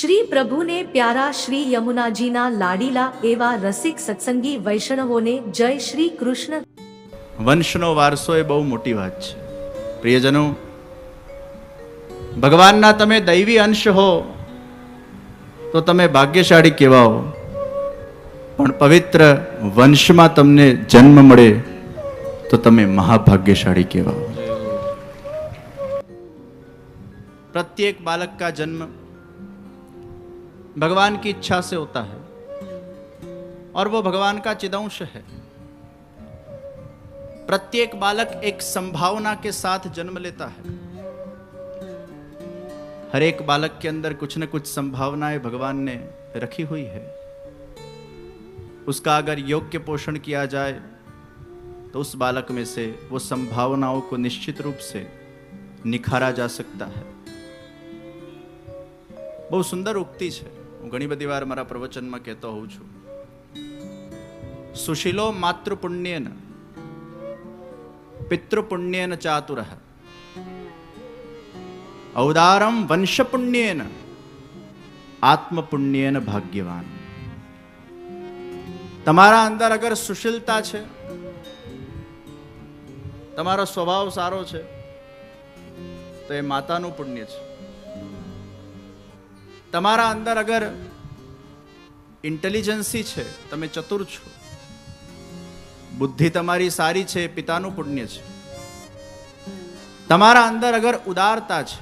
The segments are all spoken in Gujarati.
શ્રી પ્રભુને પ્યારા શ્રી યમુનાજીના લાડીલા એવા રસિક સત્સંગી વૈષ્ણવોને જય શ્રી કૃષ્ણ. વંશનો વારસો એ બહુ મોટી વાત છે. પ્રિયજનો, ભગવાનના તમે દૈવી અંશ હો, તો તમે ભાગ્યશાળી કહેવાઓ. પણ પવિત્ર વંશમાં તમને જન્મ મળે, તો તમે મહાભાગ્યશાળી કહેવાઓ. પ્રત્યેક બાલક કા જન્મ भगवान की इच्छा से होता है और वो भगवान का चिदंश है। प्रत्येक बालक एक संभावना के साथ जन्म लेता है। हर एक बालक के अंदर कुछ न कुछ संभावनाएँ भगवान ने रखी हुई है। उसका अगर योग्य पोषण किया जाए तो उस बालक में से वो संभावनाओं को निश्चित रूप से निखारा जा सकता है। बहुत सुंदर उक्ति है। હું ઘણી બધી વાર મારા પ્રવચનમાં કહેતો હોઉં છું. સુશીલો માતૃપુણ્યેન, પિતૃપુણ્યેન ચાતુર. ઔદારમ વંશપુણ્યેન, આત્મપુણ્યેન ભાગ્યવાન. તમારા અંદર અગર સુશીલતા છે, તમારો સ્વભાવ સારો છે, તો એ માતાનું પુણ્ય છે. તમારા અંદર અગર ઇન્ટેલિજન્સી છે, તમે ચતુર છો, બુદ્ધિ તમારી સારી છે, પિતાનું પુણ્ય છે, તમારા અંદર અગર ઉદારતા છે,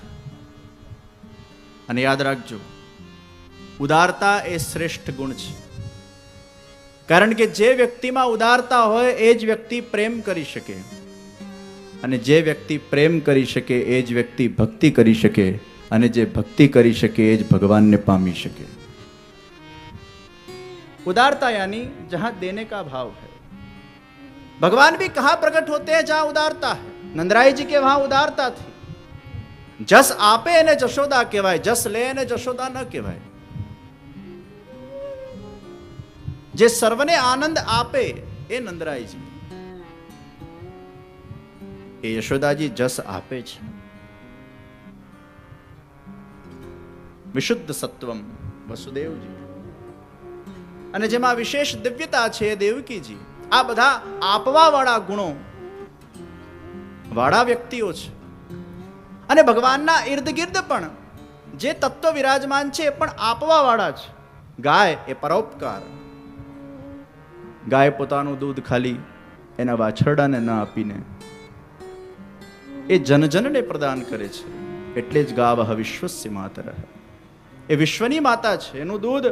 અને યાદ રાખજો, ઉદારતા એ શ્રેષ્ઠ ગુણ છે. કારણ કે જે વ્યક્તિમાં ઉદારતા હોય, એ જ વ્યક્તિ પ્રેમ કરી શકે. અને જે વ્યક્તિ પ્રેમ કરી શકે, એ જ વ્યક્તિ ભક્તિ કરી શકે. અને જે ભક્તિ કરી શકે એ જ ભગવાનને પામી શકે उदारता यानी जहां देने का भाव है भगवान भी कहां प्रकट होते हैं जहां उदारता है नंदराय जी के वहां उदारता थी જસ આપે એને જશોદા કહેવાય જસ લે એને જશોદા ન કહેવાય જે સર્વને આનંદ આપે એ નંદરાયજી એ યશોદાજી જસ આપે છે વિશુદ્ધ સત્વમ વસુદેવજી. અને જેમાં વિશેષ દિવ્યતા છે દેવકીજી. આ બધા આપવા વાળા ગુણો વાળા વ્યક્તિઓ છે. અને ભગવાનના ઇર્દ ગિર્દ પણ જે તત્વ વિરાજમાન છે એ પણ આપવા વાળા છે ગાય એ પરોપકાર. ગાય પોતાનું દૂધ ખાલી એના વાછરડાને ન આપીને એ જનજનને પ્રદાન કરે છે. એટલે જ ગાવહ વિશ્વસ્ય માતર. એ વિશ્વની માતા છે, એનું દૂધ.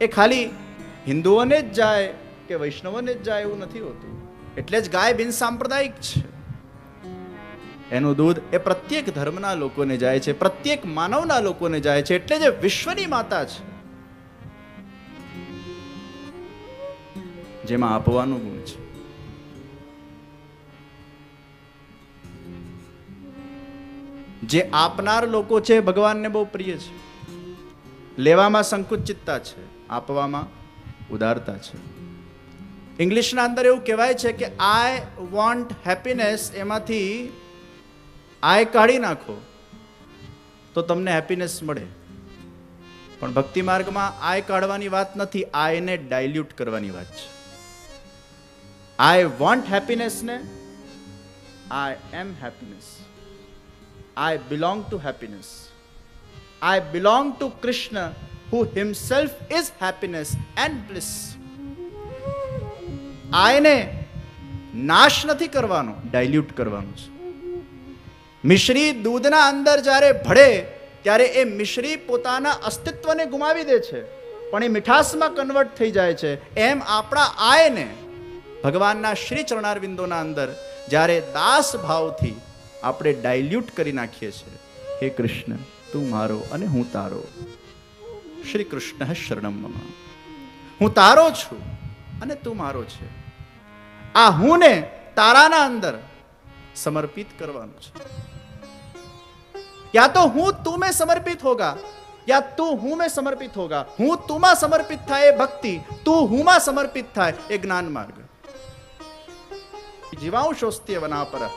એ ખાલી હિન્દુઓને જ જાય કે વૈષ્ણવોને જ જાય એવું નથી હોતું. એટલે જ ગાય બિન સાંપ્રદાયિક છે. એનું દૂધ એ પ્રત્યેક ધર્મના લોકોને જાય છે, પ્રત્યેક માનવના લોકોને જાય છે, એટલે જે વિશ્વની માતા છે. જેમાં આપવાનું ગુણ છે. જે આપનાર લોકો છે ભગવાનને બહુ પ્રિય છે. લેવામાં સંકુચિતતા છે, આપવામાં ઉદારતા છે. ઇંગ્લિશના અંદર એવું કહેવાય છે કે આઈ વોન્ટ હેપીનેસ એમાંથી આય કાઢી નાખો, તો તમને હેપીનેસ મળે. પણ ભક્તિ માર્ગમાં આય કાઢવાની વાત નથી આયને ડાયલ્યુટ કરવાની વાત છે. આઈ વોન્ટ હેપીનેસ ને I am happiness I belong to happiness I belong to Krishna who himself is happiness and bliss આયને નાશ નથી કરવાનો ડાયલ્યુટ કરવાનું છે. મિશ્રી દૂધના અંદર જ્યારે ભળે, ત્યારે એ મિશ્રી પોતાના અસ્તિત્વને ગુમાવી દે છે. પણ એ મીઠાસમાં કન્વર્ટ થઈ જાય છે. એમ આપણા આયને ભગવાનના શ્રી ચરણારવિંદોના અંદર જ્યારે દાસ ભાવથી આપણે ડાયલ્યુટ કરી નાખીએ છીએ. હે કૃષ્ણ, તું મારો અને હું તારો. શ્રી કૃષ્ણ શરણમ હું તારો છું અને તું મારો છે. આ હું ને તારાના અંદર સમર્પિત કરવાનું છે. યા તો હું તું સમર્પિત હોગા, યા તું હું મેં સમર્પિત હોગા. હું તુમાં સમર્પિત થાય એ ભક્તિ, તું હુંમાં સમર્પિત થાય એ જ્ઞાન માર્ગ. જીવાંશોસ્ત્ય વના પર.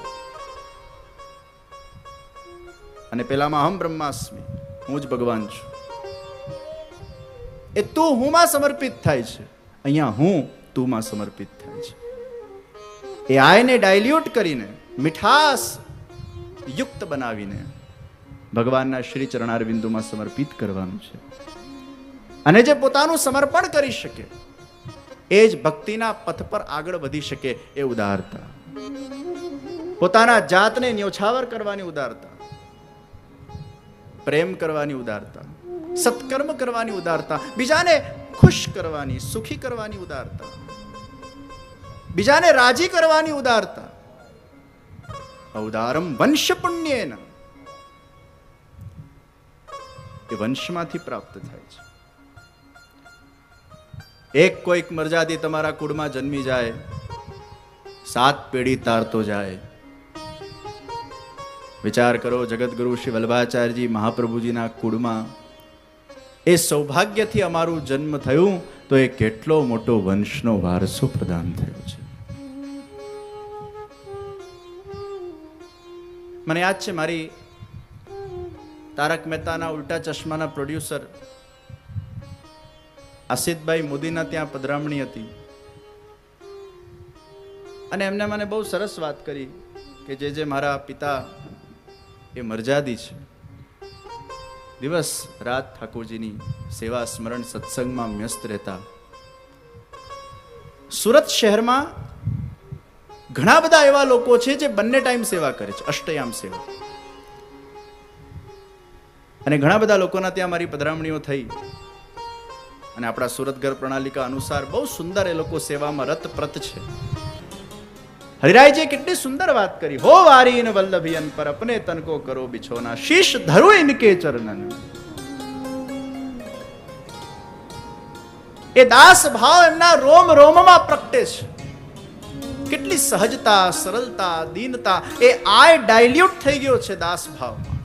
અને પેલામાં અહમ બ્રહ્માસ્મી. હું જ ભગવાન છું. એ તું હુંમાં સમર્પિત થાય છે. અહીંયા હું તુંમાં સમર્પિત થાય છે. એ આયને ડાયલ્યુટ કરીને, મીઠાસ યુક્ત બનાવીને, ભગવાનના શ્રી ચરણારવિંદુમાં સમર્પિત કરવાનું છે. અને જે પોતાનું સમર્પણ કરી શકે, એ જ ભક્તિના પથ પર આગળ વધી શકે એ ઉદારતા. પોતાના જાતને ન્યોછાવર કરવાની ઉદારતા. પ્રેમ કરવાની ઉદારતા, સત્કર્મ કરવાની ઉદારતા, બીજાને ખુશ કરવાની, સુખી કરવાની ઉદારતા, બીજાને રાજી કરવાની ઉદારતા. ઔદારમ વંશ પુણ્યના એ વંશમાંથી પ્રાપ્ત થાય છે. એક કોઈક મરજાદી તમારા કુળમાં જન્મી જાય, સાત પેઢી તારતો જાય વિચાર કરો જગતગુરુ શ્રી વલ્ભાચાર્યજી મહાપ્રભુજીના કુળમાં. એ સૌભાગ્યથી અમારું જન્મ થયું તો એ કેટલો મોટો વંશનો વારસો પ્રદાન થયો છે. મને યાદ છે મારી તારક મહેતાના ઉલ્ટા ચશ્માના પ્રોડ્યુસર આસિતભાઈ મોદીના ત્યાં પધરામણી હતી. અને એમને મને બહુ સરસ વાત કરી કે જે જે મારા પિતા એ મર્યાદી છે. દિવસ રાત ઠાકોરજીની સેવા સ્મરણ સત્સંગમાં વ્યસ્ત રહેતા. સુરત શહેરમાં ઘણા બધા એવા લોકો છે જે બંને ટાઈમ સેવા કરે છે, અષ્ટયામ સેવા. અને ઘણા બધા લોકોના ત્યાં મારી પધરામણીઓ થઈ. અને આપણા સુરત ઘર પ્રણાલિકા અનુસાર બહુ સુંદર એ લોકો સેવામાં રતપ્રત છે. હરિરાયજીએ કેટલી સુંદર વાત કરી. હો વારીન વલ્લભિયન, પર અપને તનકો કરો બિછોના. શીશ ધરો ઇનકે ચરણન. એ દાસ ભાવ એમના રોમ રોમમાં પ્રગટે છે. કેટલી સહજતા, સરળતા, દીનતા, એ આય ડાયલ્યુટ થઈ ગયો છે દાસ ભાવમાં.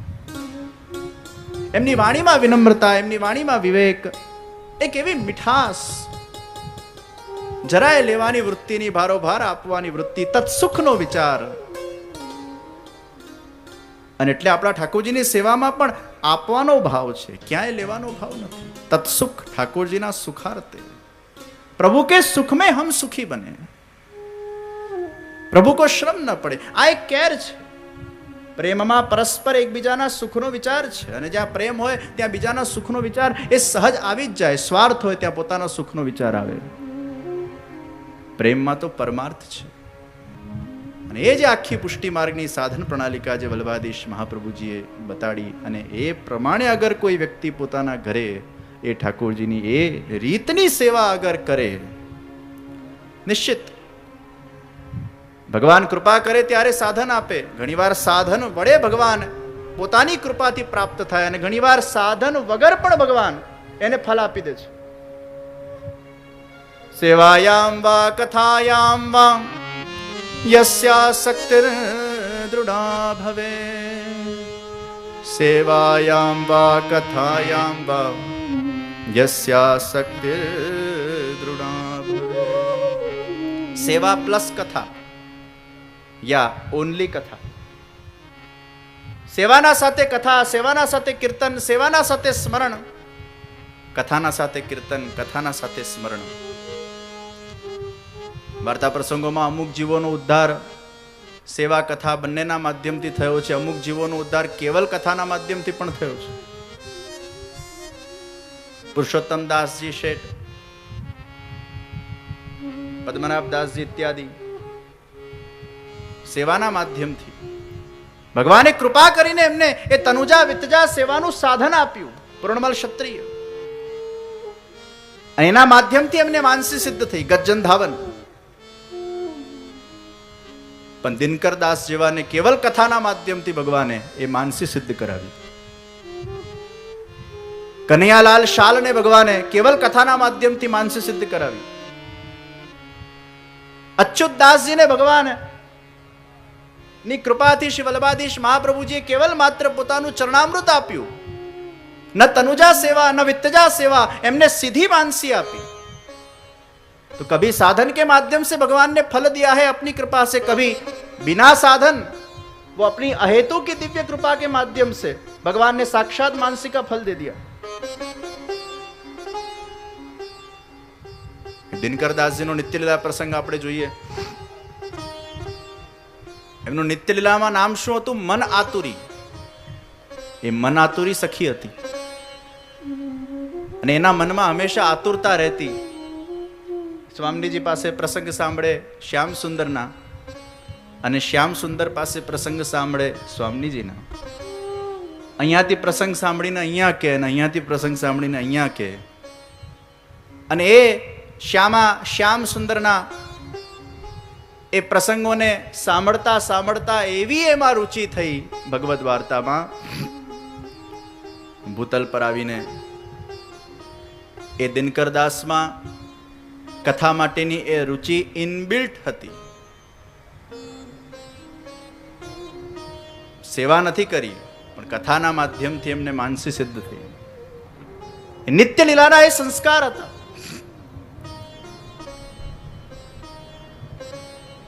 એમની વાણીમાં વિનમ્રતા, એમની વાણીમાં વિવેક, એક એવી મીઠાસ જરાય લેવાની વૃત્તિની ભારોભાર આપવાની વૃત્તિ તત્સુખનો વિચાર. અને એટલે આપણા ઠાકોરજીની સેવામાં પણ આપવાનો ભાવ છે. ક્યાંય લેવાનો ભાવ નથી. તત્સુખ ઠાકોરજીના સુખાર્તે પ્રભુ કે સુખ મેં હમ સુખી બને. પ્રભુ કો શ્રમ ન પડે. આ એક કેર છે. પ્રેમમાં પરસ્પર એકબીજાના સુખનો વિચાર છે. અને જ્યાં પ્રેમ હોય, ત્યાં બીજાના સુખનો વિચાર એ સહજ આવી જ જાય. સ્વાર્થ હોય, ત્યાં પોતાના સુખનો વિચાર આવે. પ્રેમમાં તો પરમાર્થ છે. અને એ જે આખી પુષ્ટિ માર્ગની સાધન પ્રણાલિકા જે વલ્લભાધીશ મહાપ્રભુજીએ બતાડી અને એ પ્રમાણે અગર કોઈ વ્યક્તિ પોતાના ઘરે એ ઠાકોરજીની એ રીતની સેવા અગર કરે, નિશ્ચિત. ભગવાન કૃપા કરે ત્યારે સાધન આપે. ઘણીવાર સાધન વડે ભગવાન પોતાની કૃપાથી પ્રાપ્ત થાય અને ઘણીવાર સાધન વગર પણ ભગવાન એને ફલ આપી દે છે. સેવાયામ વા કથાયામ વા યસ્યાસક્તિર દૃઢા ભવે સેવાયામ વા કથાયામ વા યસ્યાસક્તિર દૃઢા ભવે સેવા પ્લસ કથા યા ઓનલી કથા સેવાના સાથે કથા સેવાના સાથે કીર્તન સેવાના સાથે સ્મરણ કથાના સાથે કીર્તન કથાના સાથે સ્મરણ વાર્તા પ્રસંગોમાં અમુક જીવોનો ઉદ્ધાર સેવા કથા બંનેના માધ્યમથી થયો છે. અમુક જીવોનો ઉદ્ધાર કેવલ કથાના માધ્યમથી પણ થયો છે. પુરુષોત્તમ દાસજી શેઠ, પદ્મનાભ દાસજી ઇત્યાદિ સેવાના માધ્યમથી ભગવાને કૃપા કરીને એમને એ તનુજા વિતજા સેવાનું સાધન આપ્યું, પૂર્ણમલ ક્ષત્રિય. એના માધ્યમથી એમને માનસી સિદ્ધ થઈ ગજ્જન ધાવન. પણ દિનકર દાસ જેવાને કેવલ કથાના માધ્યમથી ભગવાને એ માનસી સિદ્ધ કરાવી. કનૈયાલાલ શાલને ભગવાને કેવલ કથાના માધ્યમથી માનસી સિદ્ધ કરાવી. અચ્યુત દાસજીને ભગવાનની કૃપાથી શ્રી વલ્લભાધીશ મહાપ્રભુજીએ કેવલ માત્ર પોતાનું ચરણામૃત આપ્યું. ન તનુજા સેવા, ન વિત્તજા સેવા, એમને સીધી માનસી આપી. तो कभी साधन के माध्यम से भगवान ने फल दिया है अपनी कृपा से कभी बिना साधन वो अपनी अहेतु की दिव्य कृपा के माध्यम से भगवान ने साक्षात मानसी का फल दे दिया દિનકરદાસજીનો નિત્યલીલા પ્રસંગ આપણે જોઈએ એમનું નિત્યલીલામાં નામ શું હતું મન આતુરી એ મન આતુરી સખી હતી અને એના મનમાં હંમેશા આતુરતા રહેતી સ્વામીજી પાસે પ્રસંગ સાંભળે શ્યામ સુંદરના અને શ્યામ સુંદર પાસે પ્રસંગ સાંભળે સ્વામીજીના. અહીંયાથી પ્રસંગ સાંભળીને અહીંયા કે અને અહીંયાથી પ્રસંગ સાંભળીને અહીંયા કે. અને એ શ્યામા, શ્યામ સુંદરના એ પ્રસંગોને સાંભળતા સાંભળતા એવી એમાં રુચિ થઈ ભગવદ્ વાર્તામાં. ભૂતલ પર આવીને એ દિનકરદાસમાં કથા માટેની એ રુચિ ઇનબિલ્ટ હતી સેવા નથી કરી પણ કથાના માધ્યમથી એમને માનસી સિદ્ધ થઈ એ નિત્ય લીલાના એ સંસ્કાર હતા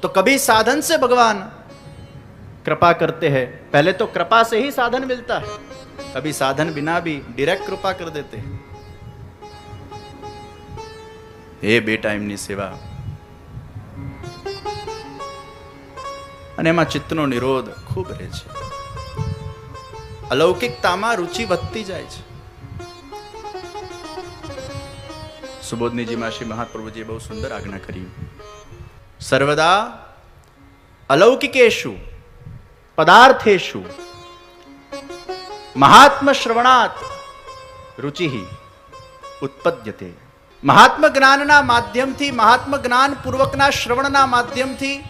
तो कभी साधन से भगवान कृपा करते हैं पहले तो कृपा से ही साधन मिलता है कभी साधन बिना भी डायरेक्ट कृपा कर देते हैं એ બે ટાઈમની સેવા. અને એમાં ચિત્તનો નિરોધ ખૂબ રહે છે. અલૌકિકતામાં રુચિ વધતી જાય છે. સુબોધનીજીમાં શ્રી મહાપ્રભુજીએ બહુ સુંદર આજ્ઞા કરી. સર્વદા અલૌકિકેશુ, પદાર્થેશુ મહાત્મ શ્રવણાત રુચિ ઉત્પદ્યતે. મહાત્મ જ્ઞાનના માધ્યમથી, મહાત્મ જ્ઞાન પૂર્વકના શ્રવણના માધ્યમથી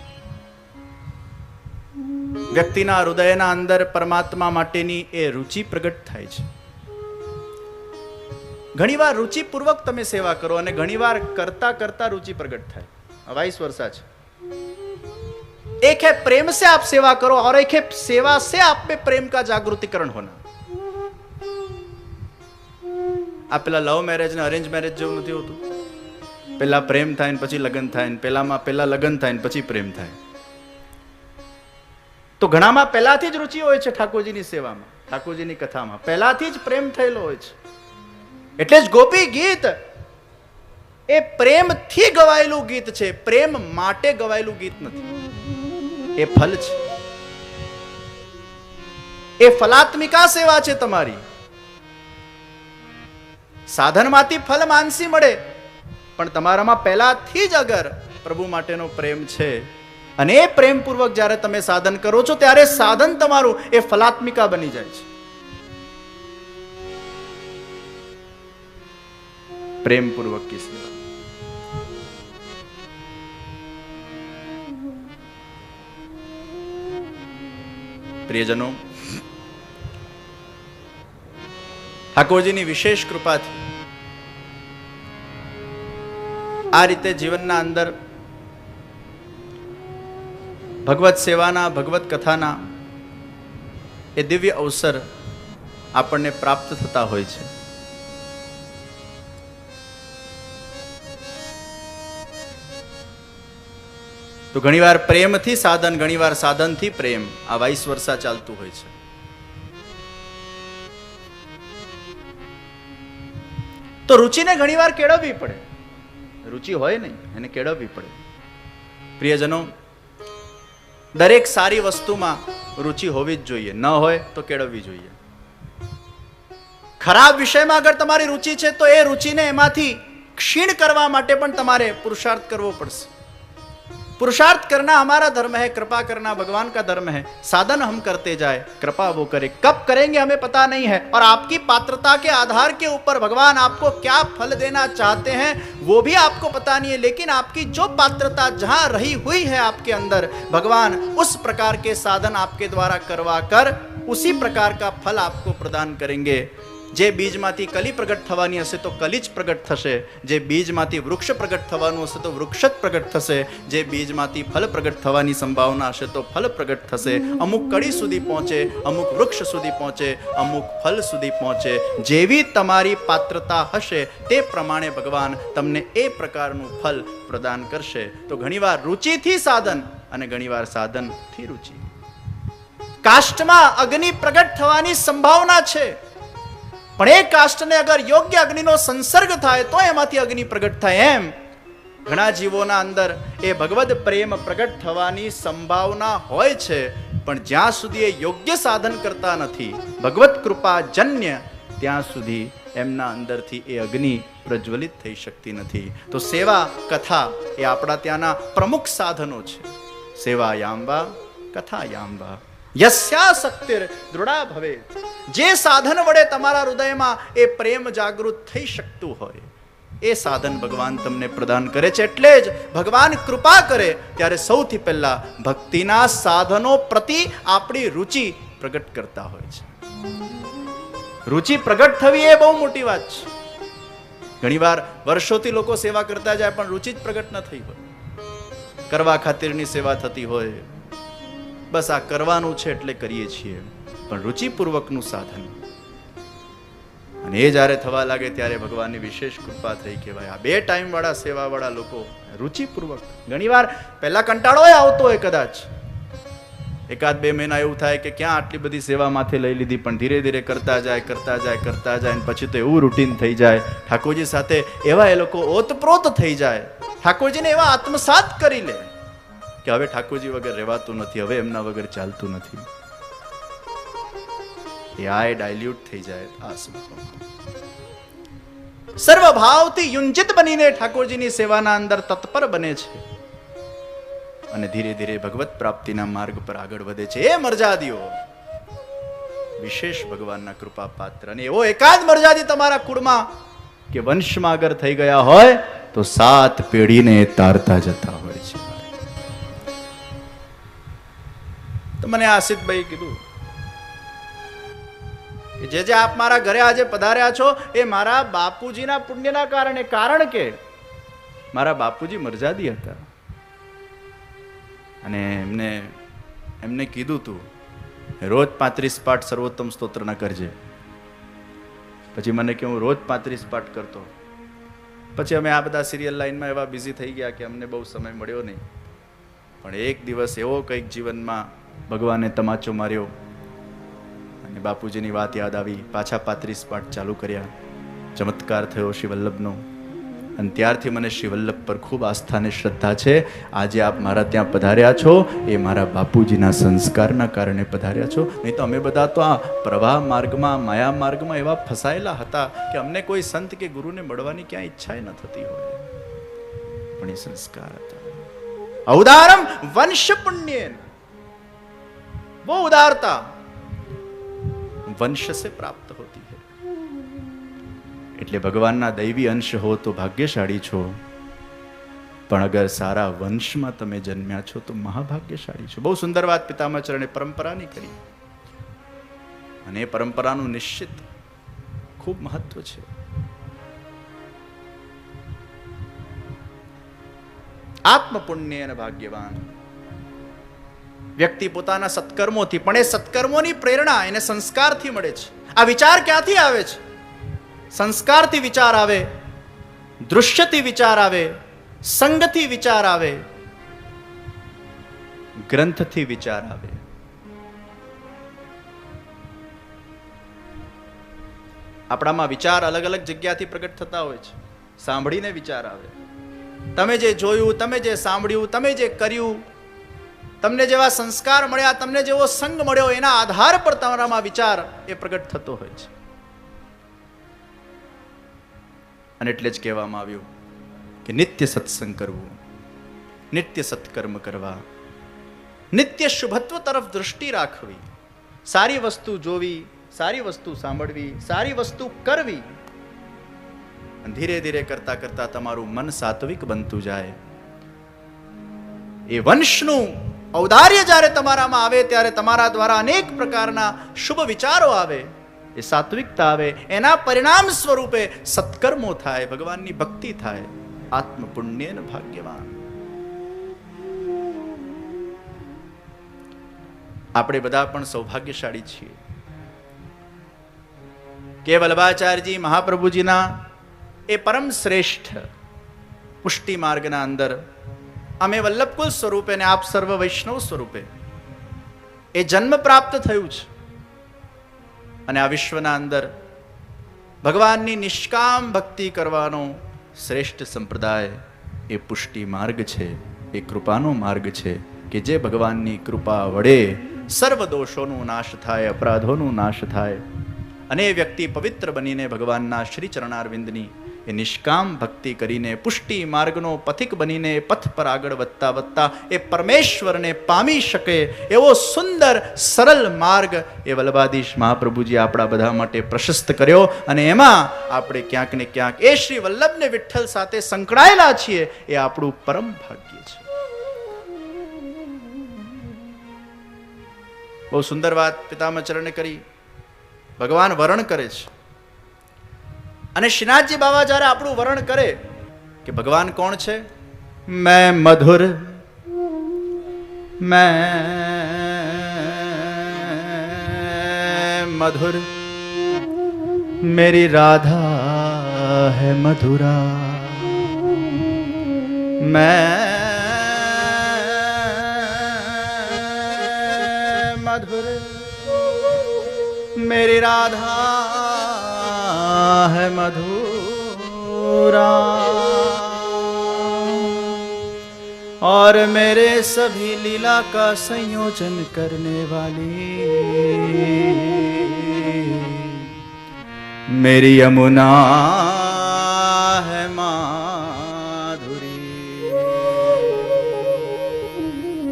વ્યક્તિના હૃદયના અંદર પરમાત્મા માટેની એ રુચિ પ્રગટ થાય છે. ઘણીવાર રુચિપૂર્વક તમે સેવા કરો અને ઘણીવાર કરતા કરતા રુચિ પ્રગટ થાય. વાઇસ વર્ષા છે. એક હે પ્રેમ સે આપ સેવા કરો, ઓર એક હે સેવા સે આપ પે પ્રેમ કા જાગૃતિકરણ હોના. આ પેલા લવ મેરેજ ને અરેન્જ મેરેજ જેવું નથી હોતું. પેલા પ્રેમ થાય ને પછી લગ્ન થાય ને પેલામાં પેલા લગ્ન થાય ને પછી પ્રેમ થાય. તો ઘણામાં પહેલાથી જ રુચિ હોય છે ઠાકોરજીની સેવામાં, ઠાકોરજીની કથામાં. પહેલાથી જ પ્રેમ થયેલો હોય છે. એટલે જ ગોપી ગીત એ પ્રેમથી ગવાયેલું ગીત છે. પ્રેમ માટે ગવાયેલું ગીત નથી. એ ફલ છે. એ ફલાત્મિકા સેવા છે તમારી. સાધનમાંથી ફલ માનસી મળે. પણ તમારામાં પહેલાથી જ અગર પ્રભુ માટેનો પ્રેમ છે અને એ પ્રેમપૂર્વક જ્યારે તમે સાધન કરો છો, ત્યારે સાધન તમારું એ ફલાત્મિકા બની જાય છે. પ્રેમપૂર્વક કી સેવા પ્રિયજનો ઠાકોરજીની વિશેષ કૃપાથી. આ રીતે જીવનના અંદર ભગવત સેવાના, ભગવત કથાના એ દિવ્ય અવસર આપણને પ્રાપ્ત થતા હોય છે. તો ઘણીવાર પ્રેમથી સાધન, ઘણીવાર સાધનથી પ્રેમ આ વાઈસ વર્ષા ચાલતું હોય છે. તો રુચિને ઘણીવાર કેળવવી પડે. રુચિ હોય નહીં, એને કેળવવી પડે. પ્રિયજનો, દરેક સારી વસ્તુમાં રુચિ હોવી જ જોઈએ. ન હોય તો કેળવવી જોઈએ. ખરાબ વિષયમાં અગર તમારી રુચિ છે તો એ રુચિને એમાંથી ક્ષીણ કરવા માટે પણ તમારે પુરુષાર્થ કરવો પડશે. पुरुषार्थ करना हमारा धर्म है, कृपा करना भगवान का धर्म है। साधन हम करते जाए, कृपा वो करे। कब करेंगे हमें पता नहीं है, और आपकी पात्रता के आधार के ऊपर भगवान आपको क्या फल देना चाहते हैं, वो भी आपको पता नहीं है, लेकिन आपकी जो पात्रता जहाँ रही हुई है आपके अंदर, भगवान उस प्रकार के साधन आपके द्वारा करवा कर उसी प्रकार का फल आपको प्रदान करेंगे। જે બીજમાંથી કલી પ્રગટ થવાની હશે તો કલી જ પ્રગટ થશે. જે બીજમાંથી વૃક્ષ પ્રગટ થવાનું હશે તો વૃક્ષ જ પ્રગટ થશે. જે બીજમાંથી ફલ પ્રગટ થવાની સંભાવના હશે તો ફલ પ્રગટ થશે. અમુક કડી સુધી પહોંચે, અમુક વૃક્ષ સુધી પહોંચે, અમુક ફલ સુધી પહોંચે. જેવી તમારી પાત્રતા હશે તે પ્રમાણે ભગવાન તમને એ પ્રકારનું ફલ પ્રદાન કરશે. તો ઘણીવાર રુચિથી સાધન અને ઘણીવાર સાધનથી રુચિ. કાષ્ટમાં અગ્નિ પ્રગટ થવાની સંભાવના છે. પણ એ કાષ્ટને અગર યોગ્ય અગ્નિનો સંસર્ગ થાય, તો એમાંથી અગ્નિ પ્રગટ થાય એમ. ઘણા જીવોના અંદર એ ભગવદ પ્રેમ પ્રગટ થવાની સંભાવના હોય છે, પણ જ્યાં સુધી એ યોગ્ય સાધન કરતા નથી, ભગવત કૃપા જન્ય, ત્યાં સુધી એમના અંદરથી એ અગ્નિ પ્રજ્વલિત થઈ શકતી નથી. તો સેવા, કથા એ આપણા ત્યાંના પ્રમુખ સાધનો છે. સેવા યામવા કથા યાંબા યસ્યા શક્તિર દૃઢા ભવે જે સાધન વડે તમારા હૃદયમાં એ પ્રેમ જાગૃત થઈ શકતું હોય એ સાધન ભગવાન તમને પ્રદાન કરે છે એટલે જ ભગવાન કૃપા કરે ત્યારે સૌથી પહેલા ભક્તિના સાધનો પ્રતિ આપણી રુચિ પ્રગટ કરતા હોય છે રુચિ પ્રગટ થવી એ બહુ મોટી વાત છે ઘણીવાર વર્ષોથી લોકો સેવા કરતા જાય પણ રુચિ જ પ્રગટ ન થઈ હોય કરવા ખાતરની સેવા થતી હોય બસ આ કરવાનું છે એટલે કરીએ છીએ. પણ રુચિપૂર્વકનું સાધન. અને એ જ્યારે થવા લાગે ત્યારે ભગવાનની વિશેષ કૃપા થઈ કહેવાય. આ બે ટાઈમ વાળા સેવા વાળા લોકો રુચિપૂર્વક, ઘણીવાર પહેલા કંટાળો આવતો હોય કદાચ. એકાદ બે મહિના એવું થાય કે ક્યાં આટલી બધી સેવા માથે લઈ લીધી, પણ ધીરે ધીરે કરતા જાય કરતા જાય કરતા જાય પછી તો એવું રૂટીન થઈ જાય. ઠાકોરજી સાથે એવા એ લોકો ઓતપ્રોત થઈ જાય. ઠાકોરજીને એવા આત્મસાત કરી લે. કે હવે ઠાકોરજી વગર રહેવાતું નથી, હવે એમના વગર ચાલતું નથી. એ ડાયલ્યુટ થઈ જાય આ સંતોમાં. સર્વ ભાવથી યુંજિત બનીને ઠાકોરજીની સેવાના અંદર તત્પર બને છે. અને ધીરે ધીરે ભગવત પ્રાપ્તિના માર્ગ પર આગળ વધે છે. એ મરજાદીઓ, વિશેષ ભગવાનના કૃપા પાત્ર. અને એવો એકાદ મરજાદી તમારા કુળમાં કે વંશમાં આગળ થઈ ગયા હોય, તો સાત પેઢીને તારતા જતા હોય છે. તો મને આસિતભાઈ કીધું જે જે આપ મારા ઘરે આજે પધાર્યા છો, એ મારા બાપુજીના પુણ્યના કારણે. કારણ કે મારા બાપુજી મરજાદી હતા. અને એમને એમને કીધું તું, રોજ પાંત્રીસ પાઠ સર્વોત્તમ સ્તોત્રના કરજે. પછી મને કે હું રોજ પાંત્રીસ પાઠ કરતો. પછી અમે આ બધા સિરિયલ લાઈનમાં એવા બિઝી થઈ ગયા કે અમને બહુ સમય મળ્યો નહીં. પણ એક દિવસ એવો કંઈક જીવનમાં ભગવાને તમાચો માર્યો અને બાપુજીની વાત યાદ આવી, પાછા પાંત્રીસ પાઠ ચાલુ કર્યા. ચમત્કાર થયો શિવલ્લભનો અને ત્યારથી મને શિવલ્લભ પર ખૂબ આસ્થા અને શ્રદ્ધા છે. આજે આપ મારા ત્યાં પધાર્યા છો. એ મારા બાપુજીના સંસ્કારના કારણે પધાર્યા છો. નહીં તો અમે બધા તો આ પ્રવાહ માર્ગમાં, માયા માર્ગમાં એવા ફસાયેલા હતા કે અમને કોઈ સંત કે ગુરુને મળવાની ક્યાં ઈચ્છા ન થતી હોય. પણ એ સંસ્કાર હતા. ઔદારમ વંશ પુણ્ય वो उदारता वंश से प्राप्त होती है એટલે ભગવાનના દૈવી અંશ હો તો ભાગ્યશાળી છો પણ અગર સારા વંશમાં તમે જન્મ્યા છો તો મહાભાગ્યશાળી છો બહુ સુંદર વાત પિતામાચરણે પરંપરાની કરી અને એ પરંપરાનું નિશ્ચિત ખૂબ મહત્વ છે આત્મપુણ્ય અને ભાગ્યવાન વ્યક્તિ પોતાના સત્કર્મોથી, પણ એ સત્કર્મોની પ્રેરણા એને સંસ્કારથી મળે છે. આ વિચાર ક્યાંથી આવે છે? સંસ્કારથી વિચાર આવે, દૃશ્યથી વિચાર આવે, સંગથી વિચાર આવે, ગ્રંથથી વિચાર આવે. આપણામાં વિચાર અલગ અલગ જગ્યાથી પ્રગટ થતા હોય છે. સાંભળીને વિચાર આવે. તમે જે જોયું, તમે જે સાંભળ્યું, તમે જે કર્યું તમને જેવા સંસ્કાર મળ્યા, તમને જેવો સંગ મળ્યો, એના આધાર પર તમારામાં વિચાર એ પ્રગટ થતો હોય છે. અને એટલે જ કહેવામાં આવ્યું કે નિત્ય સત્સંગ કરવું, નિત્ય સત્કર્મ કરવા, નિત્ય શુભત્વ તરફ દૃષ્ટિ રાખવી, સારી વસ્તુ જોવી, સારી વસ્તુ સાંભળવી, સારી વસ્તુ કરવી ધીરે ધીરે કરતા કરતા તમારું મન સાત્વિક બનતું જાય. એ વંશનું ઔદાર્ય જ્યારે તમારામાં આવે, ત્યારે તમારા દ્વારા અનેક પ્રકારના શુભ વિચારો આવે, એ સાત્વિકતા આવે, એના પરિણામ સ્વરૂપે સત્કર્મો થાય, ભગવાનની ભક્તિ થાય આત્મપુણ્ય ભાગ્યવાન. આપણે બધા પણ સૌભાગ્યશાળી છીએ. કે વલ્લભાચાર્યજી મહાપ્રભુજીના એ પરમ શ્રેષ્ઠ પુષ્ટિ માર્ગના અંદર અમે વલ્લભકુલ સ્વરૂપે ને આપ સર્વ વૈષ્ણવ સ્વરૂપે. એ જન્મ પ્રાપ્ત થયું છે. અને આ વિશ્વના અંદર ભગવાનની નિષ્કામ ભક્તિ કરવાનો શ્રેષ્ઠ સંપ્રદાય એ પુષ્ટિ માર્ગ છે, એ કૃપાનો માર્ગ છે કે જે ભગવાનની કૃપા વડે સર્વ દોષોનો નાશ થાય, અપરાધોનો નાશ થાય. અને એ વ્યક્તિ પવિત્ર બનીને ભગવાનના શ્રી ચરણારવિંદની એ નિષ્કામ ભક્તિ કરીને પુષ્ટિ માર્ગનો પથિક બનીને પથ પર આગળ વધતા વધતા એ પરમેશ્વરને પામી શકે એવો સુંદર, સરળ માર્ગ એ વલ્લભાધીશ મહાપ્રભુજી આપણા બધા માટે પ્રશસ્ત કર્યો અને એમાં આપણે ક્યાંક ને ક્યાંક એ શ્રી વલ્લભને વિઠ્ઠલ સાથે સંકળાયેલા છીએ એ આપણું પરમ ભાગ્ય છે. બહુ સુંદર વાત પિતામચરણે કરી. ભગવાન વરણ કરે છે. અને શ્રીનાથજી બાબા જ્યારે આપણું વરણ કરે કે ભગવાન કોણ છે મેં મધુર મેં મધુર मेरी राधा है मधुरा मैं मधुर मेरी राधा है मधुरा। और मेरे सभी लीला का संयोजन करने वाली। मेरी यमुना है माधुरी।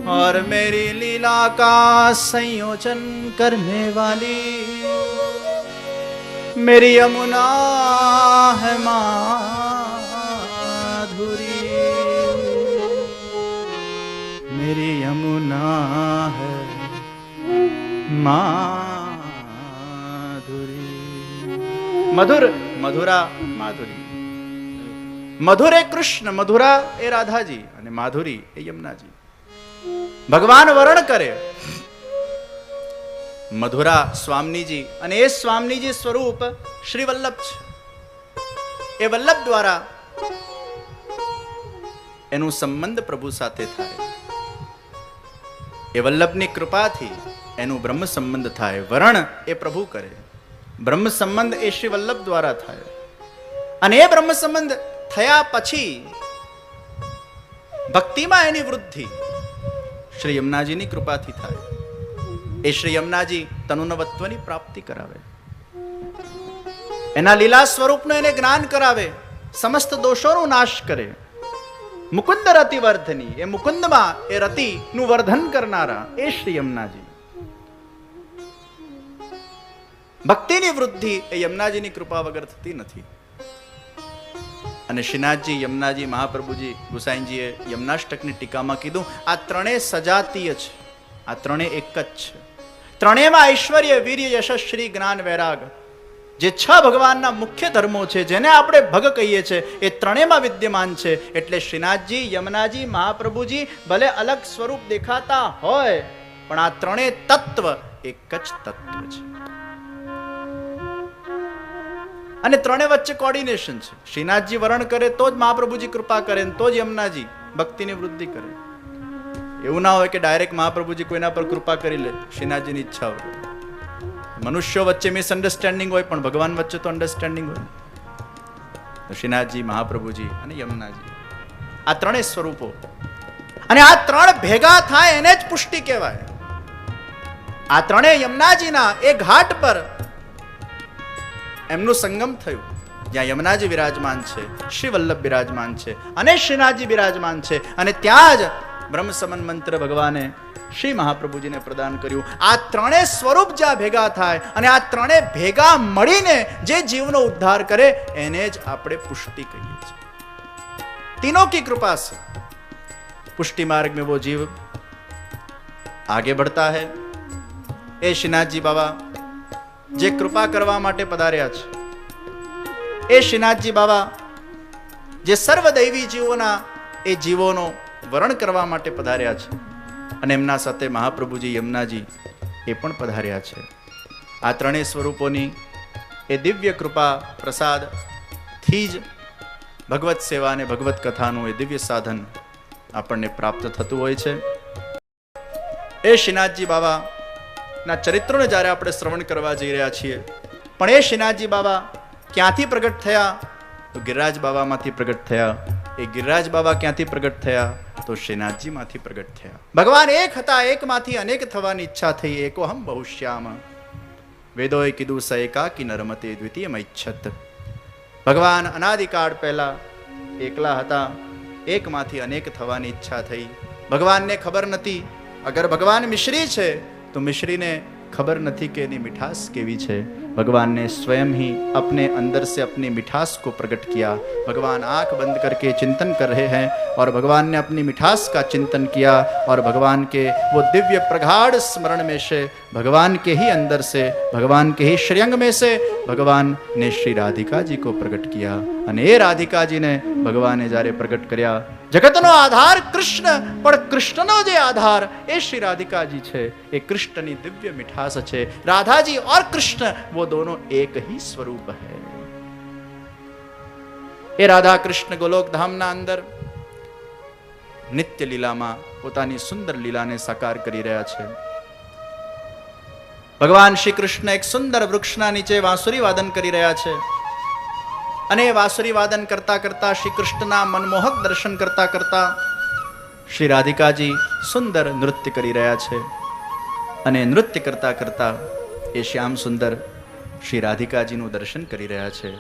और मेरी लीला का संयोजन करने वाली। मेरी यमुना है माधुरी मेरी यमुना है माधुरी મધુર મધુરા માધુરી મધુર એ કૃષ્ણ મધુરા એ રાધાજી અને માધુરી એ યમુનાજી ભગવાન વરણ કરે મધુરા સ્વામીજી અને એ સ્વામીજી સ્વરૂપ શ્રી વલ્લભ છે. એ વલ્લભ દ્વારા એનું સંબંધ પ્રભુ સાથે થાય. એ વલ્લભની કૃપાથી એનું બ્રહ્મ સંબંધ થાય. વરણ એ પ્રભુ કરે. બ્રહ્મ સંબંધ એ શ્રી વલ્લભ દ્વારા થાય. અને એ બ્રહ્મ સંબંધ થયા પછી ભક્તિમાં એની વૃદ્ધિ શ્રી યમુનાજીની કૃપાથી થાય. એ શ્રી યમુનાજી તનુનવત્વની પ્રાપ્તિ કરાવે. એના લીલા સ્વરૂપનું એને જ્ઞાન કરાવે, સમસ્ત દોષોનો નાશ કરે. મુકુંદ રતિ વર્ધની એ મુકુંદમાં એ રતિનું વર્ધન કરનારા એ શ્રી યમુનાજી. ભક્તિની વૃદ્ધિ એ યમુનાજીની કૃપા વગર થતી નથી. અને શ્રીનાથજી, યમુનાજી, મહાપ્રભુજી ગુસાઈજીએ યમનાષ્ટકની ટીકામાં કીધું, આ ત્રણેય સજાતીય છે. આ ત્રણેય એક જ છે. ત્રણેયમાં ઐશ્વર્ય, વીર્ય યશસ્વી જ્ઞાન, વૈરાગ. જે છ ભગવાનના મુખ્ય ધર્મો છે, જેને આપણે ભગ કહીએ છીએ એ ત્રણેયમાં વિદ્યમાન છે. એટલે શ્રીનાથજી, યમુનાજી, મહાપ્રભુજી ભલે અલગ સ્વરૂપ દેખાતા હોય, પણ આ ત્રણેય તત્વ એક જ તત્વ છે. અને ત્રણે વચ્ચે કોર્ડિનેશન છે. શ્રીનાથજી વરણ કરે, તો જ મહાપ્રભુજી કૃપા કરે તો જ યમુનાજી ભક્તિની વૃદ્ધિ કરે. એવું ના હોય કે ડાયરેક્ટ મહાપ્રભુજી કોઈના પર કૃપા કરી લે શ્રીનાથજીની ઈચ્છા હોય. મનુષ્યો વચ્ચે મિસઅન્ડરસ્ટેન્ડિંગ હોય, પણ ભગવાન વચ્ચે તો અન્ડરસ્ટેન્ડિંગ હોય. શ્રીનાથજી મહાપ્રભુજી અને યમુનાજી. આ ત્રણેય સ્વરૂપો. અને આ ત્રણ ભેગા થાય એને જ પુષ્ટિ કહેવાય. આ ત્રણેય યમુનાજીના એ ઘાટ પર એમનું સંગમ થયું. જ્યાં યમુનાજી વિરાજમાન છે, શ્રી વલ્લભ બિરાજમાન છે અને શ્રીનાથજી બિરાજમાન છે. અને ત્યાં જ બ્રહ્મસમન મંત્ર ભગવાને શ્રી મહાપ્રભુજીને પ્રદાન કર્યું. આ ત્રણે સ્વરૂપ જ્યાં ભેગા થાય અને આ ત્રણે ભેગા મળીને જે જીવનો ઉદ્ધાર કરે, એને જ આપણે પુષ્ટિ કહીએ છીએ. તીનો કી કૃપા સે. પુષ્ટિ માર્ગ મેં વો જીવ આગે બઢતા હૈ. એ શ્રીનાથજી બાબા જે કૃપા કરવા માટે પધાર્યા છે. એ શ્રીનાથજી બાબા જે સર્વદૈવી જીવોના, એ જીવોનો વરણ કરવા માટે પધાર્યા છે. અને એમના સાથે મહાપ્રભુજી યમુનાજી એ પણ પધાર્યા છે. આ ત્રણેય સ્વરૂપોની એ દિવ્ય કૃપા પ્રસાદથી જ ભગવત સેવા અને ભગવત કથાનું એ દિવ્ય સાધન આપણને પ્રાપ્ત થતું હોય છે. એ શ્રીનાથજી બાબાના ચરિત્રોને જ્યારે આપણે શ્રવણ કરવા જઈ રહ્યા છીએ, પણ એ શ્રીનાથજી બાબા ક્યાંથી પ્રગટ થયા? તો ગિરિરાજ બાબામાંથી પ્રગટ થયા. એ ગિરિરાજ બાબા ક્યાંથી પ્રગટ થયા? તો શ્રીનાથજીમાંથી પ્રગટ થયા. ભગવાન એક હતા, એકમાંથી અનેક થવાની ઈચ્છા થઈ, એકો હમ બહુશ્યામ વેદોએ કીધું સ એકાકી નરમતે દ્વિતીય ઈચ્છત ભગવાન અનાદિકાળ પહેલા એકલા હતા, એકમાંથી અનેક થવાની ઈચ્છા થઈ. ભગવાનને ખબર નથી અગર ભગવાન મિશ્રી છે, તો મિશ્રીને ખબર નથી કે એની મીઠાસ કેવી છે भगवान ने स्वयं ही अपने अंदर से अपनी मिठास को प्रकट किया भगवान आंख बंद करके चिंतन कर रहे हैं और भगवान ने अपनी मिठास का चिंतन किया और भगवान के वो दिव्य प्रगाढ़ स्मरण में से भगवान के ही अंदर से भगवान के ही श्रेयंग में से भगवान ने श्री राधिका जी को प्रकट किया અને એ રાધિકાજીને ભગવાને જ્યારે પ્રગટ કર્યા જગતનો આધાર કૃષ્ણ, પણ કૃષ્ણનો જે આધાર એ શ્રી રાધિકાજી છે. એ કૃષ્ણની દિવ્ય મીઠાસ છે. રાધાજી ઓર કૃષ્ણ, વો દોનો એક હી સ્વરૂપ હૈ. એ રાધા કૃષ્ણ ગોલોક ધામના અંદર નિત્ય લીલામાં પોતાની સુંદર લીલાને સાકાર કરી રહ્યા છે. ભગવાન શ્રી કૃષ્ણ એક સુંદર વૃક્ષના નીચે વાંસુરી વાદન કરી રહ્યા છે. અને એ કરતાં વાદન કરતા કરતા શ્રી કૃષ્ણના મનમોહક દર્શન કરતા કરતા શ્રી રાધિકાજી સુંદર નૃત્ય કરી રહ્યા છે. અને નૃત્ય કરતા કરતા એ શ્યામ સુંદર શ્રી રાધિકાજીનું દર્શન કરી રહ્યા છે.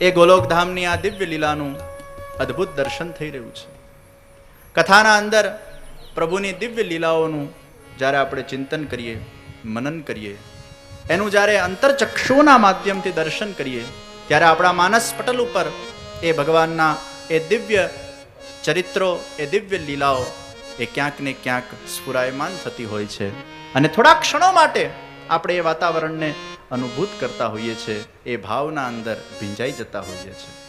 એ ગોલોકધામની આ દિવ્ય લીલાનું અદ્ભુત દર્શન થઈ રહ્યું છે. કથાના અંદર પ્રભુની દિવ્ય લીલાઓનું જ્યારે આપણે ચિંતન કરીએ, મનન કરીએ, એનું જ્યારે અંતરચક્ષુના માધ્યમથી દર્શન કરીએ ત્યારે આપણા માનસ પટલ ઉપર એ ભગવાનના એ દિવ્ય ચરિત્રો, એ દિવ્ય લીલાઓ એ ક્યાંક ને ક્યાંક સ્ફુરાયમાન થતી હોય છે. અને થોડા ક્ષણો માટે આપણે એ વાતાવરણને અનુભૂત કરતા હોઈએ છીએ, એ ભાવના અંદર ભીંજાઈ જતા હોઈએ છીએ.